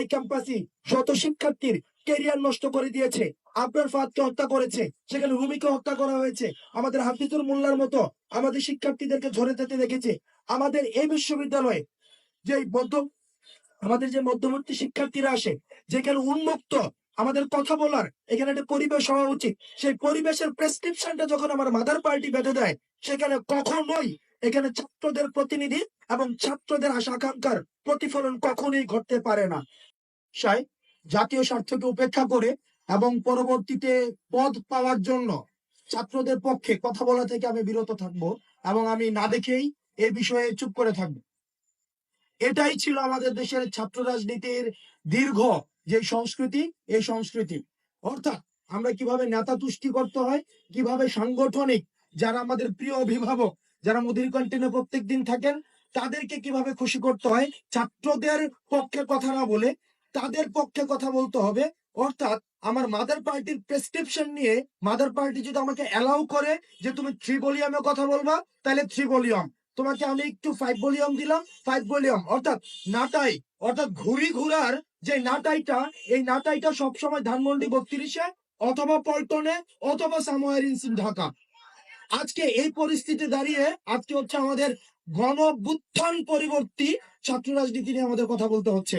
এই ক্যাম্পাসই শত শিক্ষার্থীর কেরিয়ার নষ্ট করে দিয়েছে আপনার ফাদকে হত্যা করেছে, সেখানে রুমিকে হত্যা করা হয়েছে, আমাদের হাফিজুর মোল্লার মতো আমাদের শিক্ষার্থীদেরকে ঝরে যেতে দেখেছে। আমাদের এই বিশ্ববিদ্যালয়ে যে মধ্য, আমাদের যে মধ্যবর্তী শিক্ষার্থীরা আসে, যেখানে উন্মুক্ত আমাদের কথা বলার, এখানে একটা পরিবেশ হওয়া উচিত। সেই পরিবেশের প্রেসক্রিপশনটা যখন আমার মাদার পার্টি বেঁধে দেয়, সেখানে কখনোই এখানে ছাত্রদের প্রতিনিধি এবং ছাত্রদের আশা আকাঙ্ক্ষার প্রতিফলন কখনোই ঘটতে পারে না। সাই, জাতীয় স্বার্থকে উপেক্ষা করে এবং পরবর্তীতে পদ পাওয়ার জন্য ছাত্রদের পক্ষে কথা বলা থেকে আমি বিরত থাকব এবং আমি না দেখেই এই বিষয়ে চুপ করে থাকব। এটাই ছিল আমাদের দেশের ছাত্র রাজনীতির দীর্ঘ যে সংস্কৃতি এই সংস্কৃতি। অর্থাৎ আমরা কীভাবে নেতা তুষ্টি করতে হয়, কীভাবে সাংগঠনিক যারা আমাদের প্রিয় অভিভাবক, যারা মুদির কন্টিনে প্রত্যেক দিন থাকেন তাদেরকে কীভাবে খুশি করতে হয়? ছাত্রদের পক্ষে কথা না বলে তাদের পক্ষে কথা বলতে হবে। অর্থাৎ আমার মাদার পার্টির প্রেসক্রিপশন নিয়ে মাদার পার্টি যদি আমাকে অ্যালাউ করে যে তুমি থ্রি ভলিউমে কথা বলবা, তাহলে থ্রি ভলিউম তোমাকে আমি একটু ফাইভ ভলিউম দিলাম ফাইভ ভলিউম অর্থাৎ নাটাই, অর্থাৎ ঘুরি ঘুরার যে নাটাইটা, এই নাটাইটা সবসময় ধানমন্ডি বত্রিশে অথবা পল্টনে অথবা সামোয়ারিন্স ঢাকা। আজকে এই পরিস্থিতি দাঁড়িয়ে আজকে হচ্ছে আমাদের গণ পরিবর্তী ছাত্র রাজনীতি নিয়ে আমাদের কথা বলতে হচ্ছে।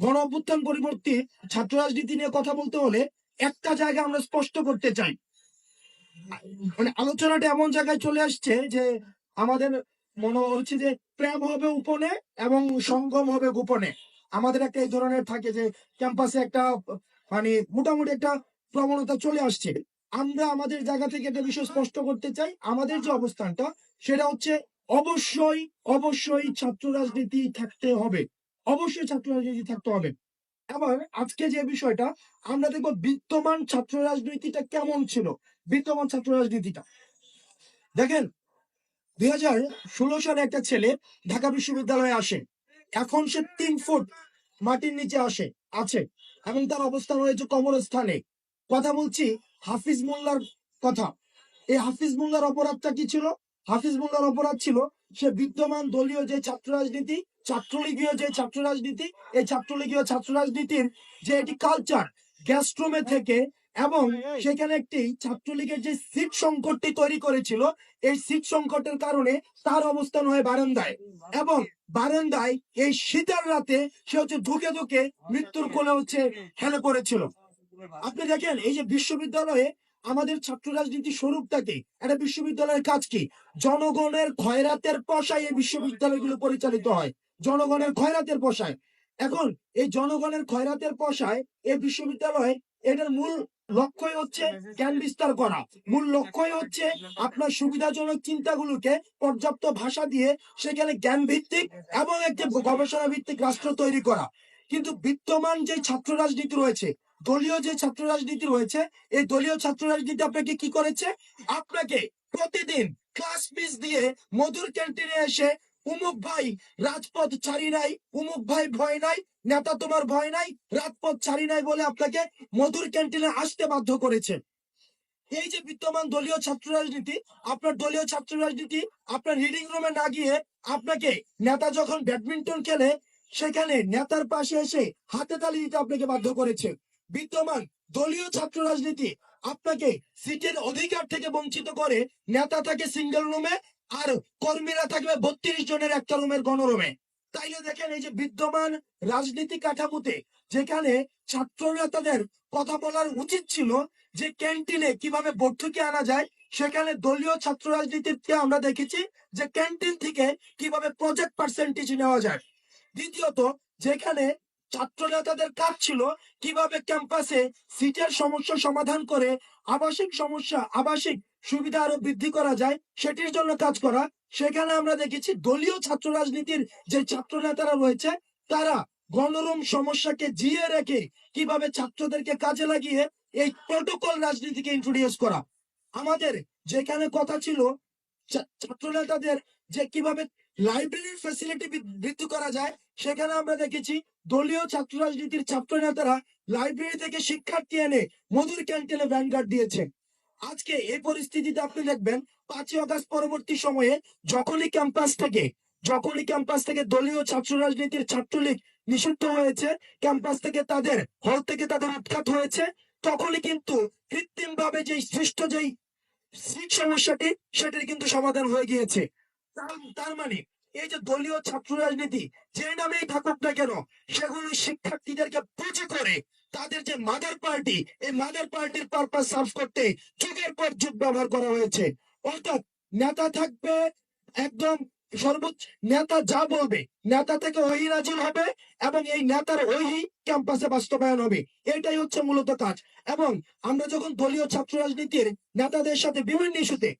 গণ পরিবর্তী ছাত্র রাজনীতি নিয়ে কথা বলতে হলে একটা জায়গা আমরা স্পষ্ট করতে চাই। মানে আলোচনাটা এমন জায়গায় চলে আসছে যে আমাদের মনে হচ্ছে যে প্রেম হবে উপনে এবং সঙ্গম হবে গোপনে। আমাদের একটা এই ধরনের থাকে যে ক্যাম্পাসে একটা মানে মোটামুটি একটা প্রবণতা চলে আসছে। আমরা আমাদের জায়গা থেকে একটা বিষয় স্পষ্ট করতে চাই। আমাদের যে অবস্থানটা, সেটা হচ্ছে অবশ্যই অবশ্যই ছাত্র রাজনীতি থাকতে হবে। অবশ্যই ছাত্র রাজনীতি থাকতে হবে। এবার আজকে যে বিষয়টা, আমরা দেখব বিদ্যমান ছাত্র রাজনীতিটা কেমন ছিল। বিদ্যমান ছাত্র রাজনীতিটা দেখেন, দুই হাজার ষোলো সালে একটা ছেলে ঢাকা বিশ্ববিদ্যালয়ে আসে। এখন সে তিন ফুট মাটির নিচে আসে, আছে এবং তার অবস্থান রয়েছে কবরস্থানে। কথা বলছি হাফিজ মোল্লার কথা। এই হাফিজ মোল্লার অপরাধটা কি ছিল? হাফিজ মোল্লার অপরাধ ছিল সে বিদ্যমান দলীয় যে ছাত্র রাজনীতি ছাত্রলীগীয় যে ছাত্র রাজনীতি এই ছাত্রলীগীয় ছাত্র রাজনীতির যে এটি কালচার গ্যাস্ট্রোমে থেকে এবং সেখানে একটি ছাত্রলীগের যে সিট সংকটটি তৈরি করেছিল এই সিট সংকটের কারণে তার অবস্থান হয় বারান্দায় এবং বারান্দায় এই শীতের রাতে সে হচ্ছে ধুকে ধুকে মৃত্যুর কোলে হচ্ছে হেলে পড়েছিল। আপনি দেখেন এই যে বিশ্ববিদ্যালয়ে আমাদের ছাত্র রাজনীতি স্বরূপটাকে একটা বিশ্ববিদ্যালয়ের কাজ কি? জনগণের খয়রাতের পশায় এই বিশ্ববিদ্যালয়গুলো পরিচালিত হয়। জনগণের খয়রাতের পশায়। এখন এই জনগণের খয়রাতের পশায় এই বিশ্ববিদ্যালয় এটার মূল লক্ষ্যই হচ্ছে জ্ঞান বিস্তার করা। মূল লক্ষ্যই হচ্ছে আপনার সুবিধাজনক চিন্তাগুলোকে পর্যাপ্ত ভাষা দিয়ে সেখানে জ্ঞান ভিত্তিক এবং একটি গবেষণা ভিত্তিক রাষ্ট্র তৈরি করা। কিন্তু বিদ্যমান যে ছাত্র রাজনীতি রয়েছে, দলীয় যে ছাত্র রাজনীতি রয়েছে, এই দলীয় ছাত্র রাজনীতি আপনাকে কি করেছে? আপনাকে প্রতিদিন ক্লাস ফিস দিয়ে মধুর ক্যান্টিনে এসে উমুক ভাই রাজপথ ছাড়ি নাই, উমুক ভাই ভয় নাই, নেতা তোমার ভয় নাই, রাজপথ ছাড়ি নাই বলে আপনাকে মধুর ক্যান্টিনে আসতে বাধ্য করেছে। এই যে বিদ্যমান দলীয় ছাত্র রাজনীতি, আপনার দলীয় ছাত্র রাজনীতি, আপনার রিডিং রুমে না গিয়ে আপনাকে নেতা যখন ব্যাডমিন্টন খেলে সেখানে নেতার পাশে এসে হাতে তালি দিতে আপনাকে বাধ্য করেছে। বিদ্যমান দলীয় ছাত্র রাজনীতি আপনাকে সিটের অধিকার থেকে বঞ্চিত করে নেতা থাকে সিঙ্গেল রুমে আর কর্মীরা থাকবে বত্রিশ জনের একটা রুমের গণরুমে তাইলে দেখেন এই যে বিদ্যমান রাজনীতি কাঠামোতে যেখানে ছাত্র নেতাদের কথা বলার উচিত ছিল যে ক্যান্টিনে কীভাবে ভর্তুকি আনা যায়, সেখানে দলীয় ছাত্র রাজনীতিতে আমরা দেখেছি যে ক্যান্টিন থেকে কীভাবে প্রজেক্ট পার্সেন্টেজ নেওয়া যায়। দ্বিতীয়ত, যেখানে ছাত্র নেতাদের কাজ ছিল কীভাবে ক্যাম্পাসে সিটের সমস্যা সমাধান করে আবাসিক সমস্যা, আবাসিক সুবিধা আরও বৃদ্ধি করা যায়, সেটির জন্য কাজ করা। সেখানে আমরা দেখেছি দলীয় ছাত্র রাজনীতির যে ছাত্র নেতারা রয়েছে, তারা গণরুম সমস্যাকে জিয়ে রেখে কীভাবে ছাত্রদেরকে কাজে লাগিয়ে এই প্রোটোকল রাজনীতিকে ইন্ট্রোডিউস করা। আমাদের যেখানে কথা ছিল ছাত্র নেতাদের যে কীভাবে লাইব্রেরির ফ্যাসিলিটি বৃদ্ধি করা যায় সেখানে আমরা দেখেছি দলীয় ছাত্র রাজনীতির ছাত্র নেতারা লাইব্রেরি থেকে শিক্ষার্থী এনে মধুর ক্যান্টিনে ভ্যানগার্ড দিয়েছে। আজকে এই পরিস্থিতিতে আপনি দেখবেন পাঁচই অগাস্ট পরবর্তী সময়ে যখনই ক্যাম্পাস থেকে, যখনই ক্যাম্পাস থেকে দলীয় ছাত্র রাজনীতির ছাত্রলীগ নিষিদ্ধ হয়েছে ক্যাম্পাস থেকে তাদের হল থেকে তাদের উৎখাত হয়েছে, তখনই কিন্তু কৃত্রিম ভাবে যে সৃষ্ট যেই সমস্যাটি, সেটির কিন্তু সমাধান হয়ে গিয়েছে। তার মানে এই যে দলীয় ছাত্র রাজনীতি, যে নামেই থাকুক না কেন, সেগুলো শিক্ষার্থীদেরকে পুঁজি করে তাদের যে মাদার পার্টি এই মাদার পার্টির পারপাস সার্ভ করতে যুগের পর যুগ ব্যবহার করা হয়েছে। অর্থাৎ নেতা থাকবে একদম সর্বোচ্চ, নেতা যা বলবে, নেতা থেকে ওই নাজিল হবে এবং এই নেতার ওই ক্যাম্পাসে বাস্তবায়ন হবে। এটাই হচ্ছে মূলত কাজ। এবং আমরা যখন দলীয় ছাত্র রাজনীতির নেতাদের সাথে বিভিন্ন ইস্যুতে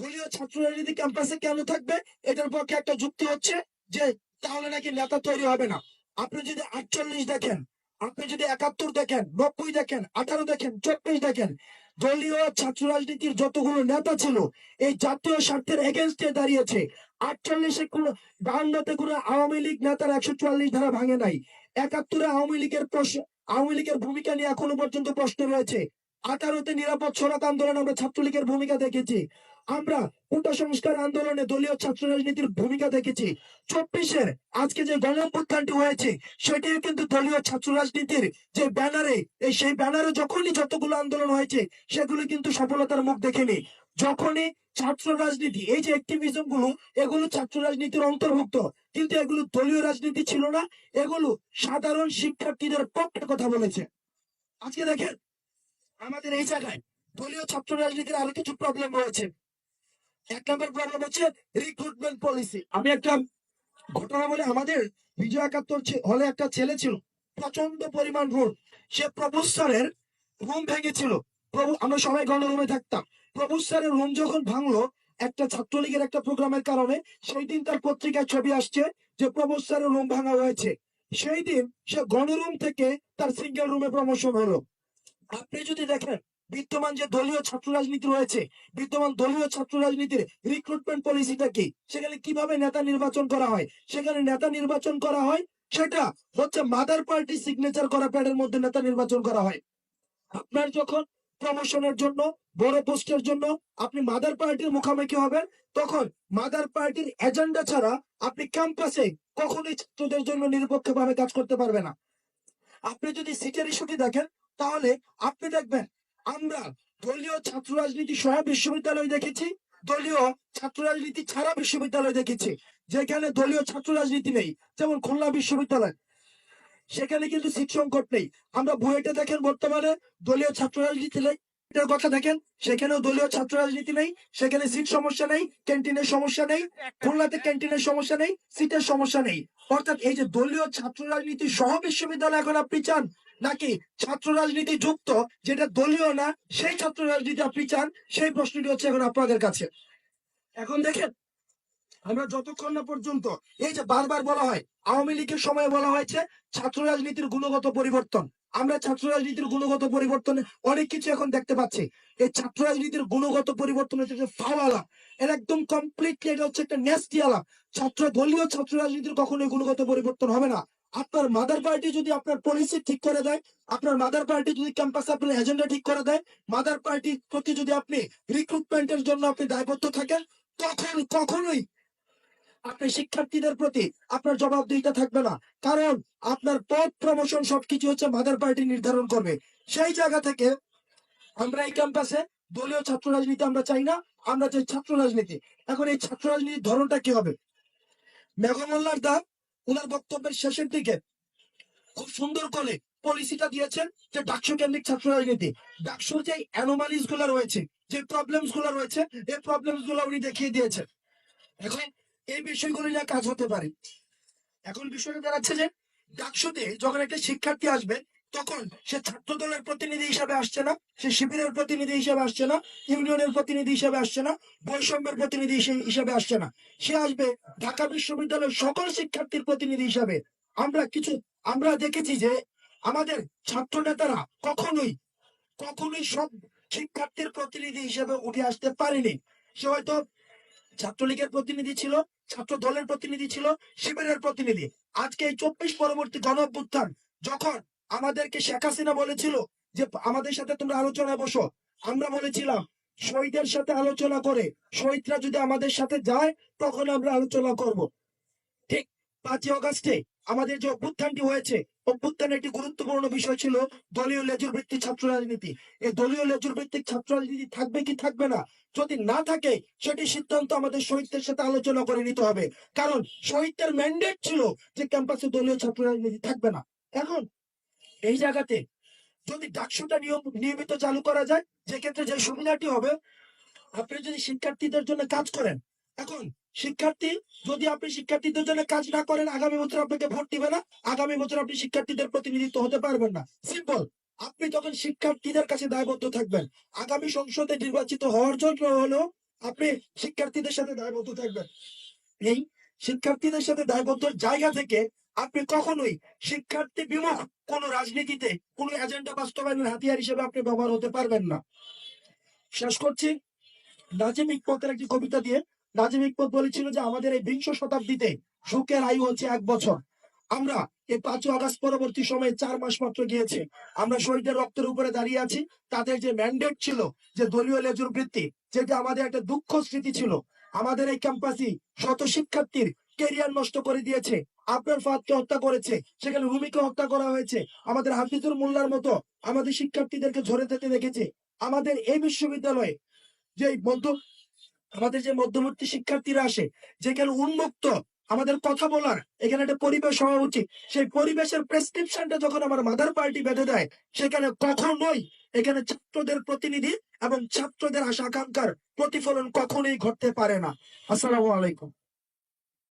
দলীয় ছাত্র রাজনীতি ক্যাম্পাসে কেন থাকবে? এটার পক্ষে একটা যুক্তি হচ্ছে যে তাহলে নাকি নেতা তৈরি হবে না। আপনি যদি আটচল্লিশ দেখেন, আপনি যদি একাত্তর দেখেন, নব্বই দেখেন, আঠারো দেখেন, চব্বিশ দেখেন, দলীয় ছাত্র রাজনীতির যতগুলো নেতা ছিল, এই জাতীয় স্বার্থের এগেনস্টে দাঁড়িয়েছে। আটচল্লিশে কোন বাহান্নতে কোনো আওয়ামী লীগ নেতার একশো চুয়াল্লিশ ধারা ভাঙে নাই। একাত্তরে আওয়ামী লীগের প্রশ্ন, আওয়ামী লীগের ভূমিকা নিয়ে এখনও পর্যন্ত প্রশ্ন রয়েছে। আঠারোতে নিরাপদ সড়ক আন্দোলন আমরা ছাত্রলীগের ভূমিকা দেখেছি। আমরা কোটা সংস্কার আন্দোলনে দলীয় ছাত্র রাজনীতির ভূমিকা দেখেছি। চব্বিশের আজকে যে গণ অভ্যুত্থানটি হয়েছে, সেটিও কিন্তু দলীয় ছাত্র রাজনীতির যে ব্যানারে, এই সেই ব্যানারে যখনই যতগুলো আন্দোলন হয়েছে, সেগুলো কিন্তু সফলতার মুখ দেখেনি। যখনই ছাত্র রাজনীতি, এই যে অ্যাক্টিভিজমগুলো এগুলো ছাত্র রাজনীতির অন্তর্ভুক্ত, কিন্তু এগুলো দলীয় রাজনীতি ছিল না, এগুলো সাধারণ শিক্ষার্থীদের পক্ষে কথা বলেছে। আজকে দেখেন, আমাদের এই জায়গায় দলীয় ছাত্র রাজনীতির আরও কিছু প্রবলেম রয়েছে। এক নম্বর প্রবলেম হচ্ছে রিক্রুটমেন্ট পলিসি আমি একটা ঘটনা বলে, আমাদের বিজয় একাত্তর হলে একটা ছেলে ছিল প্রচণ্ড পরিমাণ রোড সে প্রফেসরের রুম ভেঙেছিল। প্রভু আমরা সবাই গণরুমে থাকতাম। প্রফেসরের রুম যখন ভাঙলো, একটা ছাত্রলীগের একটা প্রোগ্রামের কারণে সেই দিন তার পত্রিকায় ছবি আসছে যে প্রফেসরের রুম ভাঙা হয়েছে। সেই দিন সে গণরুম থেকে তার সিঙ্গেল রুমে প্রমোশন হলো। আপনি যদি দেখেন বিদ্যমান যে দলীয় ছাত্র রাজনীতি রয়েছে, বিদ্যমান দলীয় ছাত্র রাজনীতির রিক্রুটমেন্ট পলিসিটা কি? সেখানে কীভাবে নেতা নির্বাচন করা হয়? সেখানে নেতা নির্বাচন করা হয়, সেটা হচ্ছে মাদার পার্টি সিগনেচার করা প্যাডের মধ্যে নেতা নির্বাচন করা হয়। আপনার যখন প্রমোশনের জন্য, বড় পোস্টের জন্য আপনি মাদার পার্টির মুখোমুখি হবেন, তখন মাদার পার্টির এজেন্ডা ছাড়া আপনি ক্যাম্পাসে কখনোই ছাত্রদের জন্য নিরপেক্ষভাবে কাজ করতে পারবে না। আপনি যদি সিটের ইস্যুটি দেখেন, তাহলে আপনি দেখবেন আমরা দলীয় ছাত্র রাজনীতি সহ বিশ্ববিদ্যালয় দেখেছি, দলীয় ছাত্র রাজনীতি ছাড়া বিশ্ববিদ্যালয় দেখেছি, যেখানে দলীয় ছাত্র রাজনীতি নেই, যেমন খুলনা বিশ্ববিদ্যালয়। সেখানে কিন্তু সিট সংকট নেই। আমরা বুয়েটে দেখেন বর্তমানে, দলীয় ছাত্র রাজনীতি নেই। এটার কথা দেখেন, সেখানেও দলীয় ছাত্র রাজনীতি নেই, সেখানে সিট সমস্যা নেই, ক্যান্টিনের সমস্যা নেই, খুলনাতে ক্যান্টিনের সমস্যা নেই, সিটের সমস্যা নেই। অর্থাৎ এই যে দলীয় ছাত্র রাজনীতি সহ বিশ্ববিদ্যালয় এখন আপনি চান নাকি ছাত্র রাজনীতি যুক্ত, যেটা দলীয় না, সেই ছাত্র রাজনীতি আপনি চান? সেই প্রশ্নটি হচ্ছে এখন আপনাদের কাছে। এখন দেখেন, আমরা যতক্ষণ না পর্যন্ত এই যে বারবার বলা হয়, আওয়ামী লীগের সময় বলা হয়েছে ছাত্র রাজনীতির গুণগত পরিবর্তন। আমরা ছাত্র রাজনীতির গুণগত পরিবর্তনে অনেক কিছু এখন দেখতে পাচ্ছি। এই ছাত্র রাজনীতির গুণগত পরিবর্তন হচ্ছে ফাওয়ালা এর একদম কমপ্লিটলি এটা হচ্ছে একটা নেস্টি আলাপ। ছাত্র, দলীয় ছাত্র রাজনীতির কখনোই গুণগত পরিবর্তন হবে না। আপনার মাদার পার্টি যদি আপনার পলিসি ঠিক করে দেয়, আপনার মাদার পার্টি যদি ক্যাম্পাসে আপনার এজেন্ডা ঠিক করে দেয় মাদার পার্টির প্রতি যদি আপনি রিক্রুটমেন্টের জন্য আপনি দায়বদ্ধ থাকেন, তখন কখনোই আপনি শিক্ষার্থীদের প্রতি আপনার জবাবদিহিতা থাকবে না। কারণ আপনার পদ প্রমোশন সবকিছু হচ্ছে মাদার পার্টি নির্ধারণ করবে। সেই জায়গা থেকে আমরা এই ক্যাম্পাসে দলীয় ছাত্র রাজনীতি আমরা চাই না, আমরা চাই ছাত্র রাজনীতি। এখন এই ছাত্র রাজনীতির ধরনটা কি হবে? মেঘমল্লার দা ওনার বক্তব্যের শেষের দিকে খুব সুন্দর করে পলিসিটা দিয়েছেন যে ডাকসু কেন্দ্রিক ছাত্র রাজনীতি। ডাকসু যে অ্যানোমালিসগুলো রয়েছে, যে প্রবলেমগুলো রয়েছে, এই প্রবলেমগুলো উনি দেখিয়ে দিয়েছেন। এখন এই বিষয়গুলো নিয়ে কাজ হতে পারে। এখন বিষয়টা দাঁড়াচ্ছে যে ডাকসুতে যখন একটা শিক্ষার্থী আসবে তখন সে ছাত্র দলের প্রতিনিধি হিসাবে আসছে না, সে শিবিরের প্রতিনিধি হিসাবে আসছে না, ইউনিয়নের প্রতিনিধি হিসাবে আসছে না, বৈষম্যের প্রতিনিধি হিসাবে আসছে না। সে আসবে ঢাকা বিশ্ববিদ্যালয়ের সকল শিক্ষার্থীর প্রতিনিধি হিসাবে। আমরা কিছু, আমরা দেখেছি যে আমাদের ছাত্র নেতারা কখনোই কখনোই সব শিক্ষার্থীর প্রতিনিধি হিসেবে উঠে আসতে পারেনি। সে হয়তো ছাত্রলীগের প্রতিনিধি ছিল, ছাত্র দলের প্রতিনিধি ছিল, শিবিরের প্রতিনিধি। আজকে এই চব্বিশ পরবর্তী গণ যখন আমাদেরকে শেখ হাসিনা বলেছিল যে, আমাদের সাথে তোমরা আলোচনায় বসো। আমরা বলেছিলাম, শহীদের সাথে আলোচনা করে, শহীদরা যদি আমাদের সাথে যায়, তখন আমরা আলোচনা করব। ঠিক পাঁচই অগাস্টে আমাদের যে অভ্যুত্থানটি হয়েছে, অভ্যুত্থানের একটি গুরুত্বপূর্ণ বিষয় ছিল দলীয় লেজুর ভিত্তিক ছাত্র রাজনীতি। এই দলীয় লেজুর ভিত্তিক ছাত্র রাজনীতি থাকবে কি থাকবে না, যদি না থাকে, সেটি সিদ্ধান্ত আমাদের শহীদদের সাথে আলোচনা করে নিতে হবে। কারণ শহীদদের ম্যান্ডেট ছিল যে, ক্যাম্পাসে দলীয় ছাত্র রাজনীতি থাকবে না। এখন এই জায়গাতে যদি ডাকসুটা নিয়ম নিয়মিত চালু করা যায় যে ক্ষেত্রে যে সুবিধাটি হবে, আপনি যদি শিক্ষার্থীদের জন্য কাজ করেন, এখন শিক্ষার্থী যদি আপনি শিক্ষার্থীদের জন্য কাজ না করেন, আগামী বছর আপনাকে ভোট দিবে না, আগামী বছর আপনি শিক্ষার্থীদের প্রতিনিধিত্ব হতে পারবেন না। সিম্পল আপনি তখন শিক্ষার্থীদের কাছে দায়বদ্ধ থাকবেন, আগামী সংসদে নির্বাচিত হওয়ার জন্য হলো আপনি শিক্ষার্থীদের সাথে দায়বদ্ধ থাকবেন। এই শিক্ষার্থীদের সাথে দায়বদ্ধ জায়গা থেকে আপনি কখনোই শিক্ষার্থী বিমুখ কোন রাজনীতিতে কোন এজেন্ডা বাস্তবায়নের হাতিয়ার হিসেবে আপনি ব্যবহার হতে পারবেন না। শেষ করছি। নাজিম ইকমতের একটি কবিতা দিয়ে নাজিম ইকমত বলেছিল যে, আমাদের এই বিংশ শতাব্দীতে সুখের আয়ু হচ্ছে এক বছর। আমরা এই পাঁচই আগস্ট পরবর্তী সময়ে চার মাস মাত্র গিয়েছে। আমরা শহীদের রক্তের উপরে দাঁড়িয়ে আছি। তাদের যে ম্যান্ডেট ছিল, যে দলীয় লেজুর বৃত্তি, যেটা আমাদের একটা দুঃখ স্মৃতি ছিল। আমাদের এই ক্যাম্পাসই শত শিক্ষার্থীর কেরিয়ার নষ্ট করে দিয়েছে। আপনার ফাদকে হত্যা করেছে। সেখানে রুমিকে হত্যা করা হয়েছে। আমাদের হাফিজুর মোল্লার মতো আমাদের শিক্ষার্থীদেরকে ঝরে যেতে দেখেছে। আমাদের এই বিশ্ববিদ্যালয়ে যে মধ্য, আমাদের যে মধ্যবর্তী শিক্ষার্থীরা আসে, যেখানে উন্মুক্ত আমাদের কথা বলার, এখানে একটা পরিবেশ হওয়া উচিত। সেই পরিবেশের প্রেসক্রিপশনটা যখন আমার মাদার পার্টি বেঁধে দেয়, সেখানে কখনোই এখানে ছাত্রদের প্রতিনিধি এবং ছাত্রদের আশা আকাঙ্ক্ষার প্রতিফলন কখনোই ঘটতে পারে না। আসসালামু আলাইকুম।